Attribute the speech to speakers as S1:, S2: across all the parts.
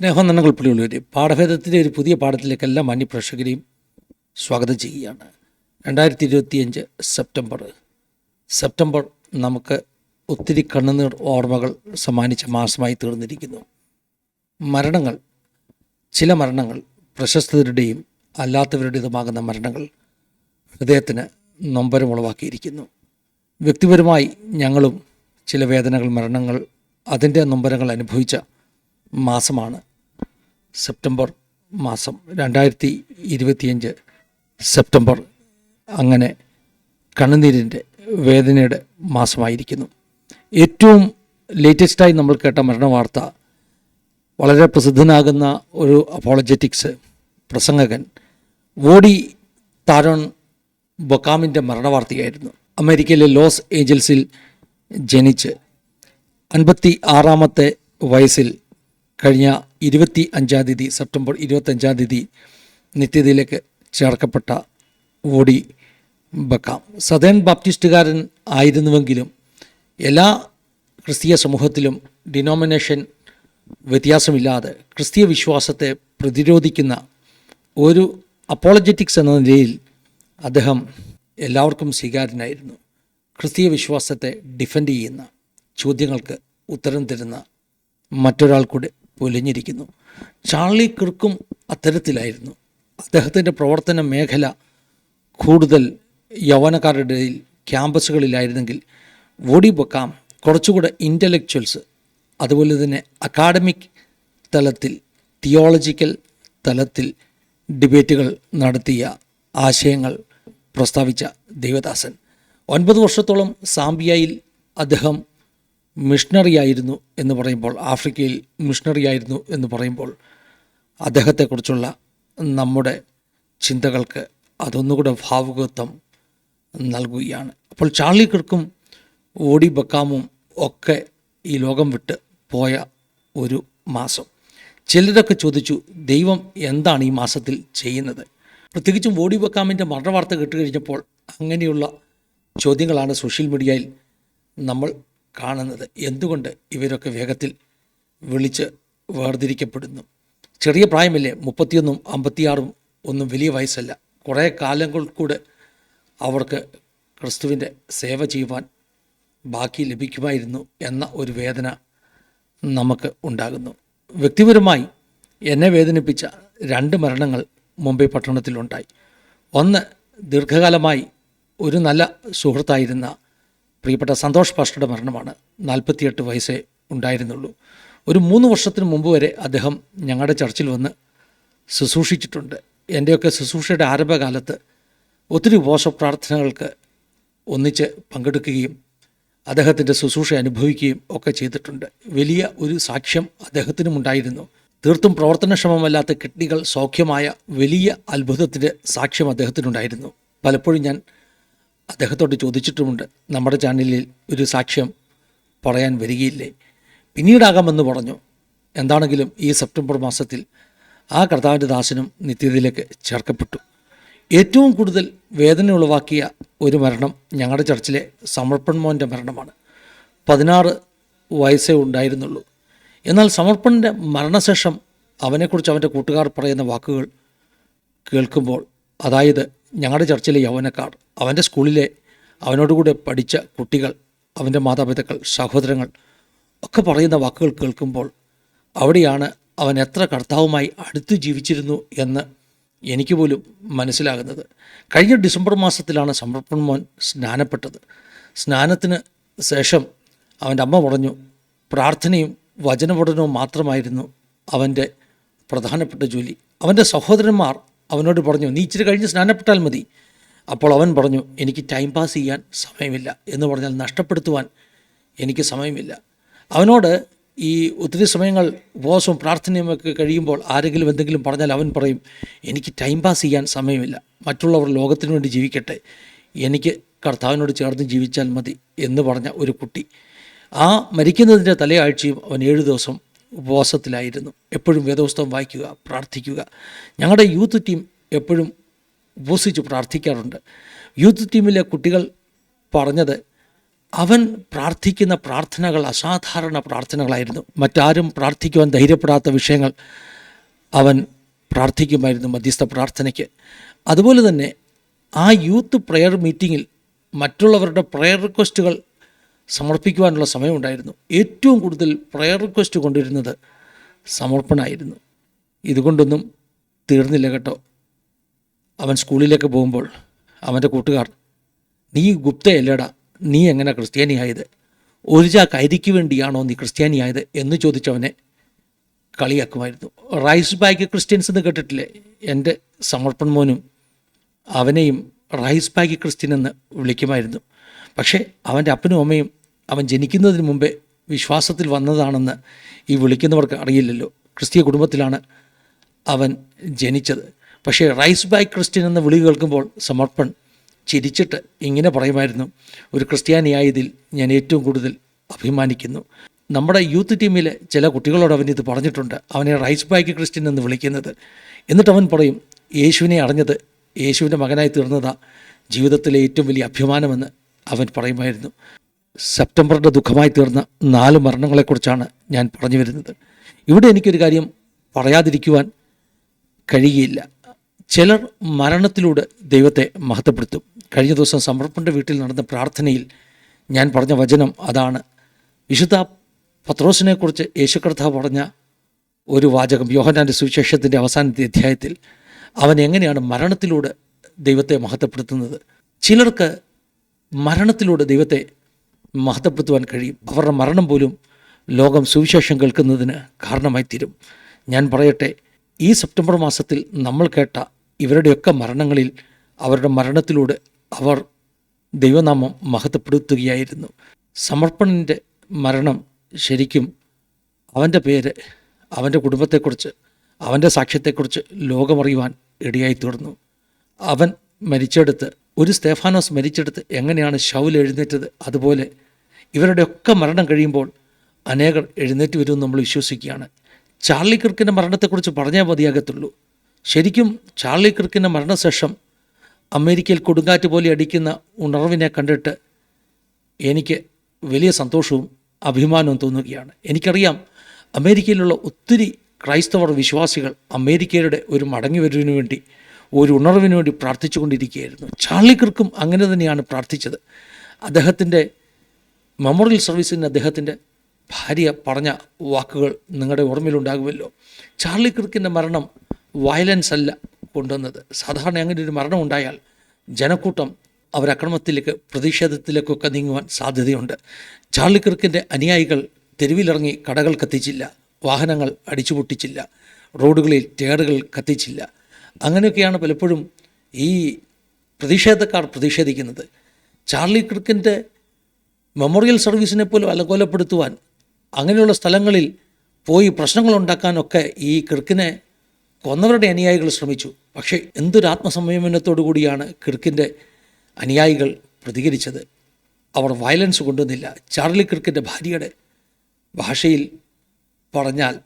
S1: സ്നേഹവന്ദനങ്ങൾ പുള്ളിയുള്ളവർ പാഠഭേദത്തിന്റെ ഒരു പുതിയ പാഠത്തിലേക്ക് എല്ലാ മാന്യപ്രേക്ഷകരെയും സ്വാഗതം ചെയ്യുകയാണ്. രണ്ടായിരത്തി ഇരുപത്തിയഞ്ച് സെപ്റ്റംബർ. സെപ്റ്റംബർ നമുക്ക് ഒത്തിരി കണ്ണുനീർ ഓർമ്മകൾ സമ്മാനിച്ച മാസമായി തീർന്നിരിക്കുന്നു. മരണങ്ങൾ ചില മരണങ്ങൾ പ്രശസ്തരുടെയും അല്ലാത്തവരുടേതുമാകുന്ന മരണങ്ങൾ ഹൃദയത്തിന് നൊമ്പരമുളവാക്കിയിരിക്കുന്നു വ്യക്തിപരമായി ഞങ്ങളും ചില വേദനകൾ മരണങ്ങൾ അതിന്റെ നൊമ്പരങ്ങൾ അനുഭവിച്ച മാസമാണ് സെപ്റ്റംബർ മാസം രണ്ടായിരത്തി ഇരുപത്തിയഞ്ച് സെപ്റ്റംബർ അങ്ങനെ കണ്ണുനീരിന്റെ വേദനയുടെ മാസമായിരിക്കുന്നു. ഏറ്റവും ലേറ്റസ്റ്റായി നമ്മൾ കേട്ട മരണ വാർത്ത വളരെ പ്രസിദ്ധനാകുന്ന ഒരു അപ്പോളജറ്റിക്സ് പ്രസംഗകൻ വോഡി താരോൺ ബൊക്കാമിന്റെ മരണവാർത്തയായിരുന്നു. അമേരിക്കയിലെ ലോസ് ഏഞ്ചൽസിൽ ജനിച്ച് അൻപത്തി ആറാമത്തെ വയസ്സിൽ കഴിഞ്ഞ ഇരുപത്തി അഞ്ചാം തീയതി സെപ്റ്റംബർ ഇരുപത്തഞ്ചാം തീയതി നിത്യതയിലേക്ക് ചേർക്കപ്പെട്ട ഓടി ബക്കാം. സദേൺ ബാപ്റ്റിസ്റ്റുകാരൻ ആയിരുന്നുവെങ്കിലും എല്ലാ ക്രിസ്തീയ സമൂഹത്തിലും ഡിനോമിനേഷൻ വ്യത്യാസമില്ലാതെ ക്രിസ്തീയ വിശ്വാസത്തെ പ്രതിരോധിക്കുന്ന ഒരു അപ്പോളജറ്റിക്സ് എന്ന നിലയിൽ അദ്ദേഹം എല്ലാവർക്കും സ്വീകാര്യനായിരുന്നു. ക്രിസ്തീയ വിശ്വാസത്തെ ഡിഫെൻഡ് ചെയ്യുന്ന ചോദ്യങ്ങൾക്ക് ഉത്തരം തരുന്ന മറ്റൊരാൾ കൂടെ പൊലിഞ്ഞിരിക്കുന്നു. ചാർലി കിർക്കും അത്തരത്തിലായിരുന്നു. അദ്ദേഹത്തിന്റെ പ്രവർത്തന മേഖല കൂടുതൽ യൗവനക്കാരുടെ ക്യാമ്പസുകളിലായിരുന്നെങ്കിൽ വോഡി ബൊക്കാം കുറച്ചുകൂടെ ഇന്റലക്ച്വൽസ് അതുപോലെ തന്നെ അക്കാഡമിക് തലത്തിൽ തിയോളജിക്കൽ തലത്തിൽ ഡിബേറ്റുകൾ നടത്തിയ ആശയങ്ങൾ പ്രസ്താവിച്ച ദേവദാസൻ. ഒൻപത് വർഷത്തോളം സാംബിയയിൽ അദ്ദേഹം മിഷണറി ആയിരുന്നു എന്ന് പറയുമ്പോൾ ആഫ്രിക്കയിൽ മിഷണറി ആയിരുന്നു എന്ന് പറയുമ്പോൾ അദ്ദേഹത്തെക്കുറിച്ചുള്ള നമ്മുടെ ചിന്തകൾക്ക് അതൊന്നുകൂടെ ഭാവുകത്വം നൽകുകയാണ്. അപ്പോൾ ചാർലി കിർക്കും ഓടി ബക്കാമും ഒക്കെ ഈ ലോകം വിട്ട് പോയ ഒരു മാസം. ചിലരൊക്കെ ചോദിച്ചു ദൈവം എന്താണ് ഈ മാസത്തിൽ ചെയ്യുന്നത്? പ്രത്യേകിച്ചും ഓടി ബക്കാമിന്റെ മരണവാർത്ത കേട്ടുകഴിഞ്ഞപ്പോൾ അങ്ങനെയുള്ള ചോദ്യങ്ങളാണ് സോഷ്യൽ മീഡിയയിൽ നമ്മൾ കാണുന്നത് എന്തുകൊണ്ട് ഇവരൊക്കെ വേഗത്തിൽ വിളിച്ച് വേർതിരിക്കപ്പെടുന്നു? ചെറിയ പ്രായമല്ലേ മുപ്പത്തിയൊന്നും അമ്പത്തിയാറും ഒന്നും വലിയ വയസ്സല്ല. കുറേ കാലങ്ങൾ കൂടെ അവർക്ക് ക്രിസ്തുവിന്റെ സേവ ചെയ്യുവാൻ ബാക്കി ലഭിക്കുമായിരുന്നു എന്ന ഒരു വേദന നമുക്ക് ഉണ്ടാകുന്നു. വ്യക്തിപരമായി എന്നെ വേദനിപ്പിച്ച രണ്ട് മരണങ്ങൾ മുംബൈ പട്ടണത്തിലുണ്ടായി. ഒന്ന് ദീർഘകാലമായി ഒരു നല്ല സുഹൃത്തായിരുന്ന പ്രിയപ്പെട്ട സന്തോഷ് പാസ്റ്ററുടെ മരണമാണ്. നാൽപ്പത്തിയെട്ട് വയസ്സേ ഉണ്ടായിരുന്നുള്ളൂ. ഒരു മൂന്ന് വർഷത്തിന് മുമ്പ് വരെ അദ്ദേഹം ഞങ്ങളുടെ ചർച്ചിൽ വന്ന് ശുശ്രൂഷിച്ചിട്ടുണ്ട്. എന്റെയൊക്കെ ശുശ്രൂഷയുടെ ആരംഭകാലത്ത് ഒത്തിരി ഉപവാസ പ്രാർത്ഥനകൾക്ക് ഒന്നിച്ച് പങ്കെടുക്കുകയും അദ്ദേഹത്തിന്റെ ശുശ്രൂഷ അനുഭവിക്കുകയും ഒക്കെ ചെയ്തിട്ടുണ്ട്. വലിയ ഒരു സാക്ഷ്യം അദ്ദേഹത്തിനും ഉണ്ടായിരുന്നു തീർത്തും പ്രവർത്തനക്ഷമമല്ലാത്ത കിഡ്നികൾ സൗഖ്യമായ വലിയ അത്ഭുതത്തിന്റെ സാക്ഷ്യം അദ്ദേഹത്തിനുണ്ടായിരുന്നു. പലപ്പോഴും ഞാൻ അദ്ദേഹത്തോട് ചോദിച്ചിട്ടുമുണ്ട്. നമ്മുടെ ചാനലിൽ ഒരു സാക്ഷ്യം പറയാൻ വരികയില്ലേ? പിന്നീടാകാമെന്ന് പറഞ്ഞു. എന്താണെങ്കിലും ഈ സെപ്റ്റംബർ മാസത്തിൽ ആ കർത്താവിന്റെ ദാസനും നിത്യതയിലേക്ക് ചേർക്കപ്പെട്ടു. ഏറ്റവും കൂടുതൽ വേദന ഉളവാക്കിയ ഒരു മരണം ഞങ്ങളുടെ ചർച്ചിലെ സമർപ്പൺ മോന്റെ മരണമാണ്. പതിനാറ് വയസ്സേ ഉണ്ടായിരുന്നുള്ളൂ. എന്നാൽ സമർപ്പണിന്റെ മരണശേഷം അവനെക്കുറിച്ച് അവന്റെ കൂട്ടുകാർ പറയുന്ന വാക്കുകൾ കേൾക്കുമ്പോൾ അതായത് ഞങ്ങളുടെ ചർച്ചിലെ യൗവനക്കാർ അവന്റെ സ്കൂളിലെ അവനോടുകൂടെ പഠിച്ച കുട്ടികൾ അവന്റെ മാതാപിതാക്കൾ സഹോദരങ്ങൾ ഒക്കെ പറയുന്ന വാക്കുകൾ കേൾക്കുമ്പോൾ അവിടെയാണ് അവൻ എത്ര കർത്താവുമായി അടുത്ത് ജീവിച്ചിരുന്നു എന്ന് എനിക്ക് പോലും മനസ്സിലാകുന്നത്. കഴിഞ്ഞ ഡിസംബർ മാസത്തിലാണ് സമർപ്പൺ മോൻ സ്നാനപ്പെട്ടത്. സ്നാനത്തിന് ശേഷം അവന്റെ അമ്മ പറഞ്ഞു പ്രാർത്ഥനയും വചനപഠനവും മാത്രമായിരുന്നു അവന്റെ പ്രധാനപ്പെട്ട ജോലി. അവന്റെ സഹോദരന്മാർ അവനോട് പറഞ്ഞു നീ ഇച്ചിരി കഴിഞ്ഞ് സ്നാനപ്പെട്ടാൽ മതി. അപ്പോൾ അവൻ പറഞ്ഞു എനിക്ക് ടൈം പാസ് ചെയ്യാൻ സമയമില്ല. എന്ന് പറഞ്ഞാൽ നഷ്ടപ്പെടുത്തുവാൻ എനിക്ക് സമയമില്ല. അവനോട് ഈ ഒത്തിരി സമയങ്ങൾ ഉപവാസവും പ്രാർത്ഥനയും ഒക്കെ കഴിയുമ്പോൾ ആരെങ്കിലും എന്തെങ്കിലും പറഞ്ഞാൽ അവൻ പറയും എനിക്ക് ടൈം പാസ് ചെയ്യാൻ സമയമില്ല. മറ്റുള്ളവർ ലോകത്തിനു വേണ്ടി ജീവിക്കട്ടെ. എനിക്ക് കർത്താവിനോട് ചേർന്ന് ജീവിച്ചാൽ മതി. എന്ന് പറഞ്ഞ ഒരു കുട്ടി. ആ മരിക്കുന്നതിന്റെ തലയാഴ്ചയും അവൻ ഏഴ് ദിവസം ഉപവാസത്തിലായിരുന്നു. എപ്പോഴും വേദപുസ്തകം വായിക്കുക പ്രാർത്ഥിക്കുക. ഞങ്ങളുടെ യൂത്ത് ടീം എപ്പോഴും ഉപസിച്ച് പ്രാർത്ഥിക്കാറുണ്ട്. യൂത്ത് ടീമിലെ കുട്ടികൾ പറഞ്ഞത് അവൻ പ്രാർത്ഥിക്കുന്ന പ്രാർത്ഥനകൾ അസാധാരണ പ്രാർത്ഥനകളായിരുന്നു. മറ്റാരും പ്രാർത്ഥിക്കുവാൻ ധൈര്യപ്പെടാത്ത വിഷയങ്ങൾ അവൻ പ്രാർത്ഥിക്കുമായിരുന്നു മധ്യസ്ഥ പ്രാർത്ഥനയ്ക്ക്. അതുപോലെ തന്നെ ആ യൂത്ത് പ്രെയർ മീറ്റിങ്ങിൽ മറ്റുള്ളവരുടെ പ്രെയർ റിക്വസ്റ്റുകൾ സമർപ്പിക്കുവാനുള്ള സമയമുണ്ടായിരുന്നു. ഏറ്റവും കൂടുതൽ പ്രയർ റിക്വസ്റ്റ് കൊണ്ടിരുന്നത് സമർപ്പണമായിരുന്നു ഇതുകൊണ്ടൊന്നും തീർന്നില്ല കേട്ടോ. അവൻ സ്കൂളിലേക്ക് പോകുമ്പോൾ അവന്റെ കൂട്ടുകാർ നീ ഗുപ്തയല്ലടാ നീ എങ്ങനെ ക്രിസ്ത്യാനിയായത്? ഒരു ചാക്ക് അരിക്ക് വേണ്ടിയാണോ നീ ക്രിസ്ത്യാനിയായത്? എന്ന് ചോദിച്ചവനെ കളിയാക്കുമായിരുന്നു. റൈസ് ബാഗ് ക്രിസ്ത്യൻസ് എന്ന് കേട്ടിട്ടില്ലേ? എന്റെ സമർപ്പൺ മോനും അവനെയും റൈസ് ബാഗ് ക്രിസ്ത്യൻ എന്ന് വിളിക്കുമായിരുന്നു. പക്ഷേ അവന്റെ അപ്പനും അമ്മയും അവൻ ജനിക്കുന്നതിന് മുമ്പേ വിശ്വാസത്തിൽ വന്നതാണെന്ന് ഈ വിളിക്കുന്നവർക്ക് അറിയില്ലല്ലോ. ക്രിസ്തീയ കുടുംബത്തിലാണ് അവൻ ജനിച്ചത്. പക്ഷേ റൈസ് ബൈ ക്രിസ്ത്യൻ എന്ന വിളി കേൾക്കുമ്പോൾ സമർപ്പൺ ചിരിച്ചിട്ട് ഇങ്ങനെ പറയുമായിരുന്നു ഒരു ക്രിസ്ത്യാനിയായതിൽ ഞാൻ ഏറ്റവും കൂടുതൽ അഭിമാനിക്കുന്നു. നമ്മുടെ യൂത്ത് ടീമിലെ ചില കുട്ടികളോട് അവൻ ഇത് പറഞ്ഞിട്ടുണ്ട്. അവനെ റൈസ് ബാക്ക് ക്രിസ്ത്യൻ എന്ന് വിളിക്കുന്നത്. എന്നിട്ട് അവൻ പറയും യേശുവിനെ അറിഞ്ഞത് യേശുവിന്റെ മകനായി തീർന്നതാ ജീവിതത്തിലെ ഏറ്റവും വലിയ അഭിമാനമെന്ന് അവൻ പറയുമായിരുന്നു. സെപ്റ്റംബറിന്റെ ദുഃഖമായി തീർന്ന നാല് മരണങ്ങളെക്കുറിച്ചാണ് ഞാൻ പറഞ്ഞു വരുന്നത്. ഇവിടെ എനിക്കൊരു കാര്യം പറയാതിരിക്കുവാൻ കഴിയുകയില്ല. ചിലർ മരണത്തിലൂടെ ദൈവത്തെ മഹത്വപ്പെടുത്തും. കഴിഞ്ഞ ദിവസം സമർപ്പന്റെ വീട്ടിൽ നടന്ന പ്രാർത്ഥനയിൽ ഞാൻ പറഞ്ഞ വചനം അതാണ്. വിശുദ്ധ പത്രോസിനെക്കുറിച്ച് യേശുകർത്താവ് പറഞ്ഞ ഒരു വാചകം യോഹനാന്റെ സുവിശേഷത്തിന്റെ അവസാനത്തെ അധ്യായത്തിൽ അവൻ എങ്ങനെയാണ് മരണത്തിലൂടെ ദൈവത്തെ മഹത്വപ്പെടുത്തുന്നത്? ചിലർക്ക് മരണത്തിലൂടെ ദൈവത്തെ മഹത്വപ്പെടുത്തുവാൻ കഴിയും. അവരുടെ മരണം പോലും ലോകം സുവിശേഷം കേൾക്കുന്നതിന് കാരണമായി തീരും ഞാൻ പറയട്ടെ ഈ സെപ്റ്റംബർ മാസത്തിൽ നമ്മൾ കേട്ട ഇവരുടെയൊക്കെ മരണങ്ങളിൽ അവരുടെ മരണത്തിലൂടെ അവർ ദൈവനാമം മഹത്വപ്പെടുത്തുകയായിരുന്നു. സമർപ്പണന്റെ മരണം ശരിക്കും അവന്റെ പേര് അവന്റെ കുടുംബത്തെക്കുറിച്ച് അവന്റെ സാക്ഷ്യത്തെക്കുറിച്ച് ലോകമറിയുവാൻ ഇടയായി തീർന്നു അവൻ മരിച്ചെടുത്ത് ഒരു സ്തേഫാനോസ് മരിച്ചെടുത്ത് എങ്ങനെയാണ് ഷൗൽ എഴുന്നേറ്റത്? അതുപോലെ ഇവരുടെയൊക്കെ മരണം കഴിയുമ്പോൾ അനേകർ എഴുന്നേറ്റ് വരുമെന്ന് നമ്മൾ വിശ്വസിക്കുകയാണ്. ചാർലി കിർക്കിന്റെ മരണത്തെക്കുറിച്ച് പറഞ്ഞേ മതിയാകത്തുള്ളൂ. ശരിക്കും ചാർലി കിർക്കിന്റെ മരണശേഷം അമേരിക്കയിൽ കൊടുങ്കാറ്റ് പോലെ അടിക്കുന്ന ഉണർവിനെ കണ്ടിട്ട് എനിക്ക് വലിയ സന്തോഷവും അഭിമാനവും തോന്നുകയാണ്. എനിക്കറിയാം അമേരിക്കയിലുള്ള ഒത്തിരി ക്രൈസ്തവർ വിശ്വാസികൾ അമേരിക്കയുടെ ഒരു മടങ്ങി മടങ്ങിവരവിന് വേണ്ടി ഒരു ഉണർവിന് വേണ്ടി പ്രാർത്ഥിച്ചുകൊണ്ടിരിക്കുകയായിരുന്നു. ചാർലി കിർക്കും അങ്ങനെ തന്നെയാണ് പ്രാർത്ഥിച്ചത്. അദ്ദേഹത്തിന്റെ മെമ്മോറിയൽ സർവീസിന് അദ്ദേഹത്തിന്റെ ഭാര്യ പറഞ്ഞ വാക്കുകൾ നിങ്ങളുടെ ഓർമ്മയിലുണ്ടാകുമല്ലോ. ചാർലി കിർക്കിന്റെ മരണം വയലൻസ് അല്ല കൊണ്ടുവന്നത്. സാധാരണ അങ്ങനെ ഒരു മരണം ഉണ്ടായാൽ ജനക്കൂട്ടം അവരക്രമത്തിലേക്ക് പ്രതിഷേധത്തിലേക്കൊക്കെ നീങ്ങുവാൻ സാധ്യതയുണ്ട്. ചാർലി കിർക്കിന്റെ അനുയായികൾ തെരുവിലിറങ്ങി കടകൾ കത്തിച്ചില്ല. വാഹനങ്ങൾ അടിച്ചുപൊട്ടിച്ചില്ല. റോഡുകളിൽ ടയറുകൾ കത്തിച്ചില്ല. അങ്ങനെയൊക്കെയാണ് പലപ്പോഴും ഈ പ്രതിഷേധക്കാർ പ്രതിഷേധിക്കുന്നത്. ചാർലി ക്രിക്കിന്റെ മെമ്മോറിയൽ സർവീസിനെ പോലും അലകോലപ്പെടുത്തുവാൻ അങ്ങനെയുള്ള സ്ഥലങ്ങളിൽ പോയി പ്രശ്നങ്ങളുണ്ടാക്കാനൊക്കെ ഈ കിർക്കിനെ കൊന്നവരുടെ അനുയായികൾ ശ്രമിച്ചു. പക്ഷേ എന്തൊരു ആത്മസംയമനത്തോടു കൂടിയാണ് കിർക്കിന്റെ അനുയായികൾ പ്രതികരിച്ചത്. അവർ വയലൻസ് കൊണ്ടുവന്നില്ല. ചാർലി കിർക്കിന്റെ ഭാര്യയുടെ ഭാഷയിൽ പറഞ്ഞാൽ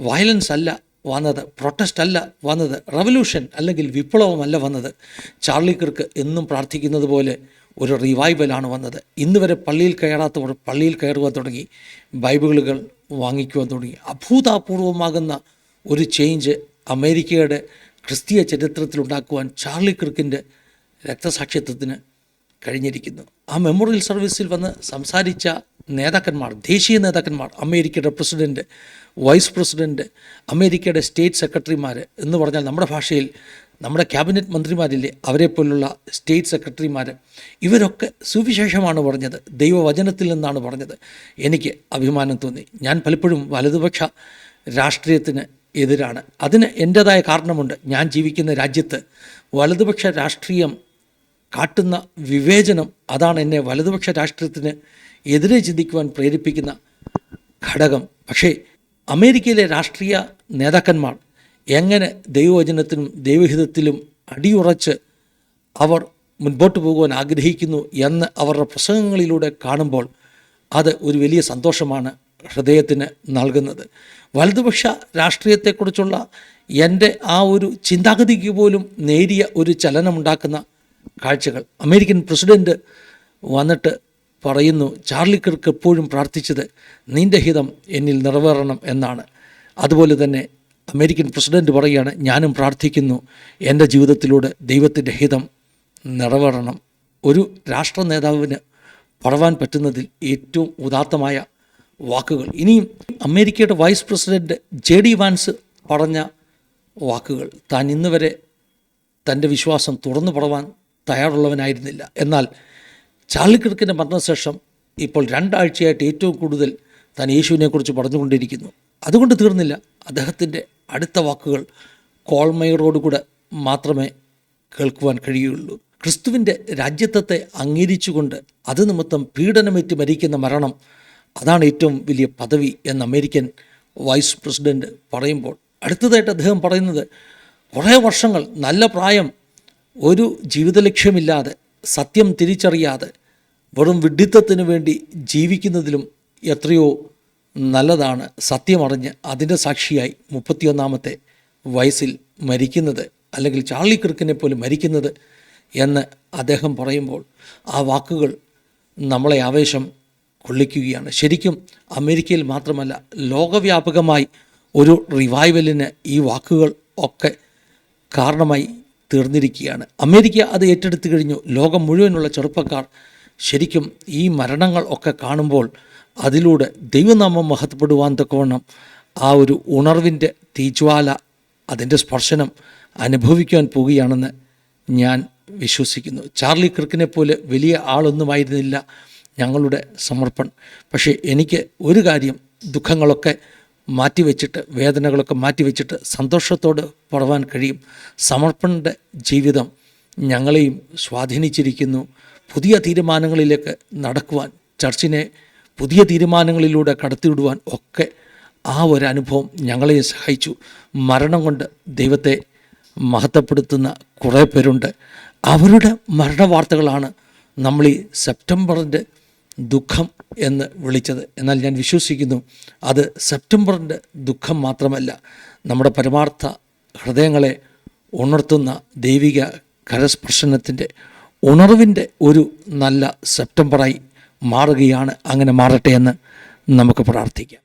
S1: വയലൻസ് അല്ല വന്നത് പ്രൊട്ടസ്റ്റ് അല്ല വന്നത് റവല്യൂഷൻ അല്ലെങ്കിൽ വിപ്ലവമല്ല വന്നത്. ചാർലി കിർക്ക് എന്നും പ്രാർത്ഥിക്കുന്നത് പോലെ ഒരു റിവൈവലാണ് വന്നത്. ഇന്ന് വരെ പള്ളിയിൽ കയറാത്തവർ പള്ളിയിൽ കയറുവാൻ തുടങ്ങി ബൈബിളുകൾ വാങ്ങിക്കുവാൻ തുടങ്ങി. അഭൂതാപൂർവമാകുന്ന ഒരു ചേഞ്ച് അമേരിക്കയുടെ ക്രിസ്തീയ ചരിത്രത്തിലുണ്ടാക്കുവാൻ ചാർലി കിർക്കിന്റെ രക്തസാക്ഷിത്വത്തിന് കഴിഞ്ഞിരിക്കുന്നു. ആ മെമ്മോറിയൽ സർവീസിൽ വന്ന് സംസാരിച്ച നേതാക്കന്മാർ ദേശീയ നേതാക്കന്മാർ അമേരിക്കയുടെ പ്രസിഡന്റ് വൈസ് പ്രസിഡന്റ് അമേരിക്കയുടെ സ്റ്റേറ്റ് സെക്രട്ടറിമാർ എന്ന് പറഞ്ഞാൽ നമ്മുടെ ഭാഷയിൽ നമ്മുടെ ക്യാബിനറ്റ് മന്ത്രിമാരില്ലേ അവരെപ്പോലുള്ള സ്റ്റേറ്റ് സെക്രട്ടറിമാർ ഇവരൊക്കെ സുവിശേഷമാണ് പറഞ്ഞത് ദൈവവചനത്തിൽ നിന്നാണ് പറഞ്ഞത്. എനിക്ക് അഭിമാനം തോന്നി. ഞാൻ പലപ്പോഴും വലതുപക്ഷ രാഷ്ട്രീയത്തിന് എതിരാണ്. അതിന് എന്റേതായ കാരണമുണ്ട്. ഞാൻ ജീവിക്കുന്ന രാജ്യത്ത് വലതുപക്ഷ രാഷ്ട്രീയം കാട്ടുന്ന വിവേചനം അതാണ് എന്നെ വലതുപക്ഷ രാഷ്ട്രീയത്തിന് എതിരെ ചിന്തിക്കുവാൻ പ്രേരിപ്പിക്കുന്ന ഘടകം. പക്ഷേ അമേരിക്കയിലെ രാഷ്ട്രീയ നേതാക്കന്മാർ എങ്ങനെ ദൈവവചനത്തിനും ദൈവഹിതത്തിലും അടിയുറച്ച് അവർ മുൻപോട്ട് പോകുവാൻ ആഗ്രഹിക്കുന്നു എന്ന് അവരുടെ പ്രസംഗങ്ങളിലൂടെ കാണുമ്പോൾ അത് ഒരു വലിയ സന്തോഷമാണ് ഹൃദയത്തിന് നൽകുന്നത്. വലതുപക്ഷ രാഷ്ട്രീയത്തെക്കുറിച്ചുള്ള എന്റെ ആ ഒരു ചിന്താഗതിക്ക് പോലും നേരിയ ഒരു ചലനമുണ്ടാക്കുന്ന കാഴ്ചകൾ. അമേരിക്കൻ പ്രസിഡന്റ് വന്നിട്ട് പറയുന്നു ചാർലി കിർക്ക് എപ്പോഴും പ്രാർത്ഥിച്ചത് നിന്റെ ഹിതം എന്നിൽ നിറവേറണം എന്നാണ്. അതുപോലെ തന്നെ അമേരിക്കൻ പ്രസിഡന്റ് പറയുകയാണ് ഞാനും പ്രാർത്ഥിക്കുന്നു എന്റെ ജീവിതത്തിലൂടെ ദൈവത്തിന്റെ ഹിതം നിറവേറണം. ഒരു രാഷ്ട്ര നേതാവിന് പറവാൻ പറ്റുന്നതിൽ ഏറ്റവും ഉദാത്തമായ വാക്കുകൾ. ഇനിയും അമേരിക്കയുടെ vice president J D Vance പറഞ്ഞ വാക്കുകൾ താൻ ഇന്ന് വരെ തന്റെ വിശ്വാസം തുറന്നു പറവാൻ തയ്യാറുള്ളവനായിരുന്നില്ല. എന്നാൽ ചാർലി കിർക്കിന്റെ മരണശേഷം ഇപ്പോൾ രണ്ടാഴ്ചയായിട്ട് ഏറ്റവും കൂടുതൽ താൻ യേശുവിനെക്കുറിച്ച് പറഞ്ഞുകൊണ്ടിരിക്കുന്നു. അതുകൊണ്ട് തീർന്നില്ല. അദ്ദേഹത്തിന്റെ അടുത്ത വാക്കുകൾ കോൾമയറോടുകൂടെ മാത്രമേ കേൾക്കുവാൻ കഴിയുള്ളൂ. ക്രിസ്തുവിന്റെ രാജ്യത്വത്തെ അംഗീകരിച്ചുകൊണ്ട് അത് നിമിത്തം പീഡനമേറ്റ് മരിക്കുന്ന മരണം അതാണ് ഏറ്റവും വലിയ പദവി എന്ന് അമേരിക്കൻ വൈസ് പ്രസിഡന്റ് പറയുമ്പോൾ അടുത്തതായിട്ട് അദ്ദേഹം പറയുന്നത് കുറേ വർഷങ്ങൾ നല്ല പ്രായം ഒരു ജീവിത ലക്ഷ്യമില്ലാതെ സത്യം തിരിച്ചറിയാതെ വെറും വിഡ്ഢിത്തത്തിന് വേണ്ടി ജീവിക്കുന്നതിലും എത്രയോ നല്ലതാണ് സത്യമറിഞ്ഞ് അതിന്റെ സാക്ഷിയായി മുപ്പത്തിയൊന്നാമത്തെ വയസ്സിൽ മരിക്കുന്നത് അല്ലെങ്കിൽ ചാർലി ക്രിക്കിനെ പോലും മരിക്കുന്നത് എന്ന് അദ്ദേഹം പറയുമ്പോൾ ആ വാക്കുകൾ നമ്മളെ ആവേശം കൊള്ളിക്കുകയാണ്. ശരിക്കും അമേരിക്കയിൽ മാത്രമല്ല ലോകവ്യാപകമായി ഒരു റിവൈവലിന് ഈ വാക്കുകൾ ഒക്കെ കാരണമായി തീർന്നിരിക്കുകയാണ്. അമേരിക്ക അത് ഏറ്റെടുത്തു കഴിഞ്ഞു. ലോകം മുഴുവനുള്ള ചെറുപ്പക്കാർ ശരിക്കും ഈ മരണങ്ങൾ ഒക്കെ കാണുമ്പോൾ അതിലൂടെ ദൈവനാമം മഹത്വപ്പെടുവാൻ തക്കവണ്ണം ആ ഒരു ഉണർവിന്റെ തീജ്വാല അതിന്റെ സ്പർശനം അനുഭവിക്കുവാൻ പോവുകയാണെന്ന് ഞാൻ വിശ്വസിക്കുന്നു. ചാർലി ക്രിക്കിനെ പോലെ വലിയ ആളൊന്നുമായിരുന്നില്ല ഞങ്ങളുടെ സമർപ്പൺ. പക്ഷേ എനിക്ക് ഒരു കാര്യം ദുഃഖങ്ങളൊക്കെ മാറ്റിവെച്ചിട്ട് വേദനകളൊക്കെ മാറ്റിവെച്ചിട്ട് സന്തോഷത്തോട് പറവാൻ കഴിയും. സമർപ്പണന്റെ ജീവിതം ഞങ്ങളെയും സ്വാധീനിച്ചിരിക്കുന്നു. പുതിയ തീരുമാനങ്ങളിലേക്ക് നടക്കുവാൻ ചർച്ചിനെ പുതിയ തീരുമാനങ്ങളിലൂടെ കടത്തിവിടുവാൻ ഒക്കെ ആ ഒരു അനുഭവം ഞങ്ങളെ സഹായിച്ചു. മരണം കൊണ്ട് ദൈവത്തെ മഹത്വപ്പെടുത്തുന്ന കുറേ പേരുണ്ട്. അവരുടെ മരണവാർത്തകളാണ് നമ്മൾ ഈ സെപ്റ്റംബറിന്റെ ദുഃഖം എന്ന് വിളിച്ചത്. എന്നാൽ ഞാൻ വിശ്വസിക്കുന്നു അത് സെപ്റ്റംബറിന്റെ ദുഃഖം മാത്രമല്ല നമ്മുടെ പരമാർത്ഥ ഹൃദയങ്ങളെ ഉണർത്തുന്ന ദൈവിക കരസ്പർശനത്തിന്റെ ഉണർവിന്റെ ഒരു നല്ല സെപ്റ്റംബറായി മാറുകയാണ് അങ്ങനെ മാറട്ടെ എന്ന് നമുക്ക് പ്രാർത്ഥിക്കാം.